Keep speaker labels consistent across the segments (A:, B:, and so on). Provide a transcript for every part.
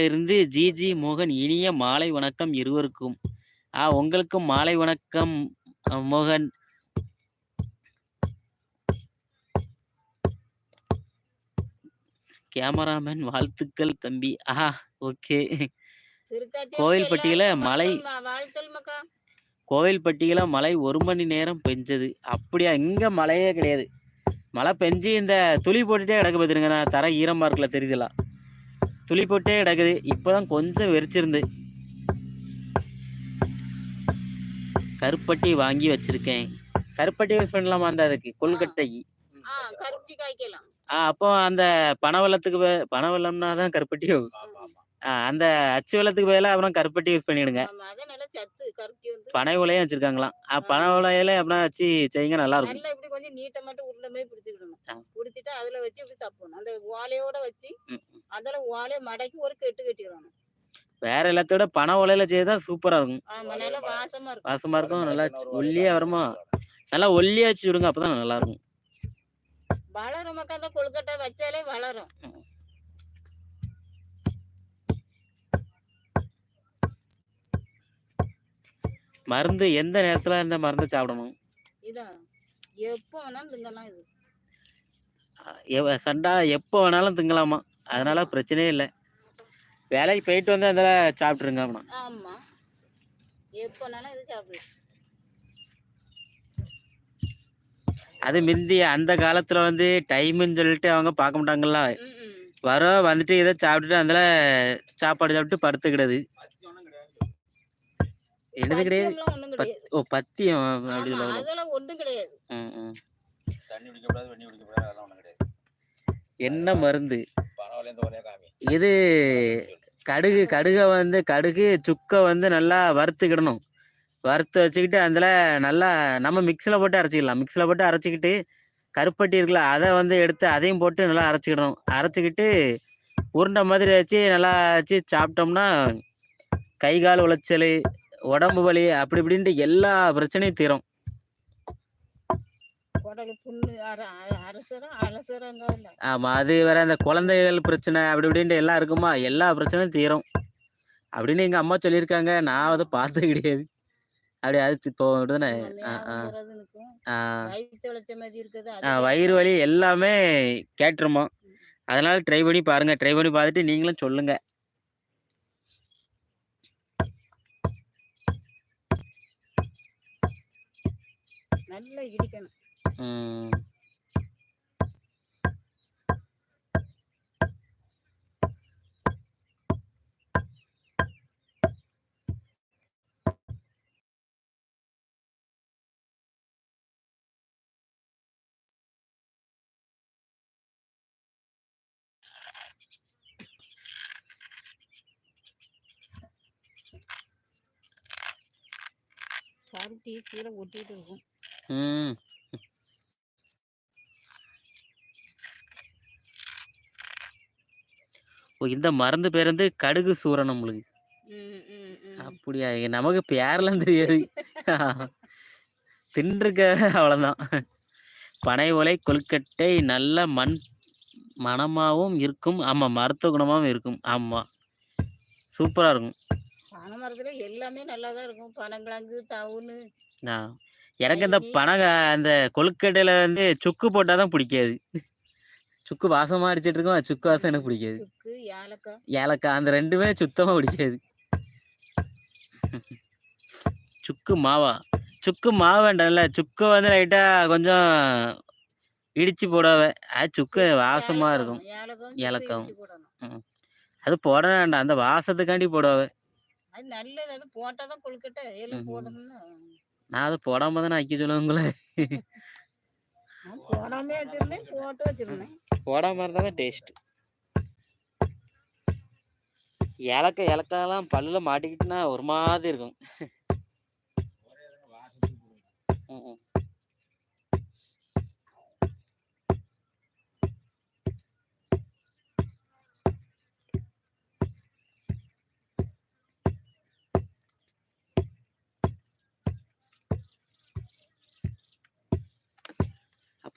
A: இருந்து ஜிஜி மோகன் இனிய மாலை வணக்கம் இருவருக்கும். ஆ உங்களுக்கும் மாலை வணக்கம் மோகன். கேமராமேன் வாழ்த்துக்கள் தம்பி. ஆஹா ஓகே. கோவில்பட்டியில
B: எல்லாருக்கும்
A: மழை
B: மக்கள் ம வாழ்த்தல் மக்கா.
A: கோவில்பட்டியில மழை 1 மணி நேரம் பெஞ்சது. அப்படியா? இங்க மழையே கிடையாது. மழை பெஞ்சு இந்த துளி போட்டுட்டே கிடக்கு பாத்துருங்க. நான் தரை ஈரமா இருக்குல்ல தெரியுதுல? துளி போட்டே கிடக்குது. இப்பதான் கொஞ்சம் வெறிச்சிருந்து. கருப்பட்டி வாங்கி வச்சிருக்கேன். கருப்பட்டி யூஸ் பண்ணலாமா அந்த அதுக்கு?
B: ஆ.
A: கொழுக்கட்டைக்கு?
B: ஆ கருப்பட்டி
A: அப்போ அந்த பனவெல்லத்துக்கு ப பனவெல்லம்னா தான் கருப்பட்டியோ?
B: ம்.
A: அந்த அச்சு வெல்லத்துக்கு பதிலா அப்புறம் கருப்பட்டி யூஸ் பண்ணிடுங்க.
B: ஆமா. அது நல்ல சத்து கருப்பட்டி வந்து.
A: பனை ஓலையும் வச்சிருக்காங்களாம். பனை ஓலையில அப்படின்னா வச்சு செய்யுங்க நல்லாருக்கும்.
B: நல்லா இப்படி கொஞ்சம் நீட்ட மட்டும் உருண்ட மாரி பிடிச்சுக்கிடணும்.
A: ஆ.
B: புடிச்சிட்டு அதுல வச்சு இப்படி தப்பணும். அந்த ஓலையோட வச்சு. அதுல ஓலைய மடக்கி ஒரு கெட்டு கட்டிறணும்.
A: வேற எல்லாத்த விட பனை ஓலையில செய்தா சூப்பரா இருக்கும்.
B: ஆமா. நல்லா வாசமா இருக்கும்.
A: வாசமா இருக்கும். நல்லா ஒல்லியா வருமா? நல்லா ஒல்லியா வச்சு சுடுங்க. அப்பதான் நல்லாருக்கும்.
B: வளரும் மக்கா கொழுக்கட்டை வச்சாலே வளரும்.
A: மருந்து எந்த நேரத்துல இந்த மருந்து சாப்பிடணும்?
B: இதான். எப்ப வேணாலும் திங்கலாம் இது.
A: சண்டா எப்போ வேணாலும் திங்கலாமா? அதனால. பிரச்சனையே இல்ல. வேலைக்கு போயிட்டு வந்து அதுல சாப்பிட்டுருங்க அப்பனா.
B: ஆமா. எப்ப வேணாலும் இது சாப்பிடு.
A: அது மிந்தி அந்த காலத்துல வந்து டைம்ன்னு சொல்லிட்டு அவங்க பார்க்க மாட்டாங்கல்ல. வரோம் வந்துட்டு ஏதோ சாப்பிட்டுட்டு அதுல சாப்பாடு சாப்பிட்டு படுத்துக்கிடது. என்னது கிடையாது? ஓ பத்தியம் அப்படி?
B: அதெல்லாம் ஒண்ணும் கிடையாது.
A: என்ன மருந்து? இது. கடுகு கடுக வந்து கடுகு, சுக்க வந்து நல்லா வறுத்துக்கிடணும். வறுத்து வச்சுக்கிட்டு அதுல நல்லா நம்ம மிக்ஸில போட்டு அரைச்சுக்கலாம். மிக்ஸில போட்டு அரைச்சுக்கிட்டு, கருப்பட்டி இருக்குல்ல, அத வந்து எடுத்து அதையும் போட்டு நல்லா அரைச்சுக்கிடணும். அரைச்சுக்கிட்டு, உருண்ட மாதிரி வச்சு நல்லா வச்சு சாப்பிட்டோம்னா, கை, கால் உளைச்சலு, உடம்பு வலி அப்படி இப்படின்ட்டு எல்லா பிரச்சனையும் தீரும். ஆமா. அது வேற அந்த குழந்தைகள் பிரச்சனை அப்படி இப்படின்ட்டு எல்லாம் இருக்குமா, எல்லா பிரச்சனையும் தீரும். அப்படின்னு எங்க அம்மா சொல்லியிருக்காங்க. நான் அத பார்த்தது கிடையாது. அப்படி அது இப்போ வயிறு. வலி எல்லாமே கேட்டுருமாம்.
B: ம்.
A: அதனால ட்ரை பண்ணி பாருங்க. ட்ரை பண்ணி பார்த்துட்டு நீங்களும் சொல்லுங்க.
B: நல்லா இடிக்கணும்.
A: ம்.
B: கருப்பட்டி கீழ ஒட்டிட்டு இருக்கும்.
A: ம். ஓ! இந்த மருந்து பேர் வந்து கடுகு.
B: ம். ம்.
A: அப்படியா? நமக்கு பேர்லாம் தெரியாது. தின்றுருக்க அவ்வளோதான். பனை ஓலை கொழுக்கட்டை நல்ல மண் மணமாவும் இருக்கும். ஆமா. மருத்துவ குணமாவும் இருக்கும். ஆமா. சூப்பரா இருக்கும்.
B: பனை மரத்துல எல்லாமே நல்லா தான் இருக்கும். பனங்கிழங்கு, தவுனு,
A: ஆ. எனக்கு இந்த
B: மைனி.
A: பனங்க அந்த கொழுக்கட்டையில வந்து சுக்கு போட்டா தான் பிடிக்காது. சுக்கு வாசமா அடிச்சிட்டு இருக்கும். சுக்கு வாசம். எனக்கு பிடிக்காது.
B: சுக்கு, ஏலக்காய்.
A: அந்த 2மே சுத்தமா பிடிக்காது. சுக்கு மாவா? சுக்கு மாவு வேண்டாம்ல. சுக்க வந்து லைட்டா கொஞ்சம் இடிச்சு போடுவ. அது சுக்கு
B: சுக்கு
A: வாசமா
B: ஏலக்காவும்.
A: இருக்கும்.
B: ஏலக்காவும்.
A: அது போட வேண்டாம். அந்த வாசத்துக்காண்டி போடுவ.
B: அது நல்லது. அது தான் கொழுக்கட்டை. எல்லாம். போடணும்னு.
A: நான் அத போடாம தானே ஆக்கி சொல்லுவேன் உங்கள.
B: வச்சிருந்தேன். போட்டு. வச்சிருந்தேன்.
A: போடாம இருந்தா டேஸ்ட். ஏலக்காய் ஏலக்காய்லாம் பல்லுல மாட்டிக்கிட்டுனா ஒரு மாதிரி இருக்கும்.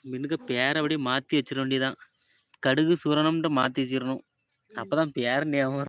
A: ம். மின்னுக்கு பேர அப்படியே மாத்தி வச்சிட வேண்டியதுதான். கடுகு சூரணம்ன்ட்டு மாத்தி வச்சிரணும்.
B: அப்போ
A: அப்பதான் பேர் ஞாபகம்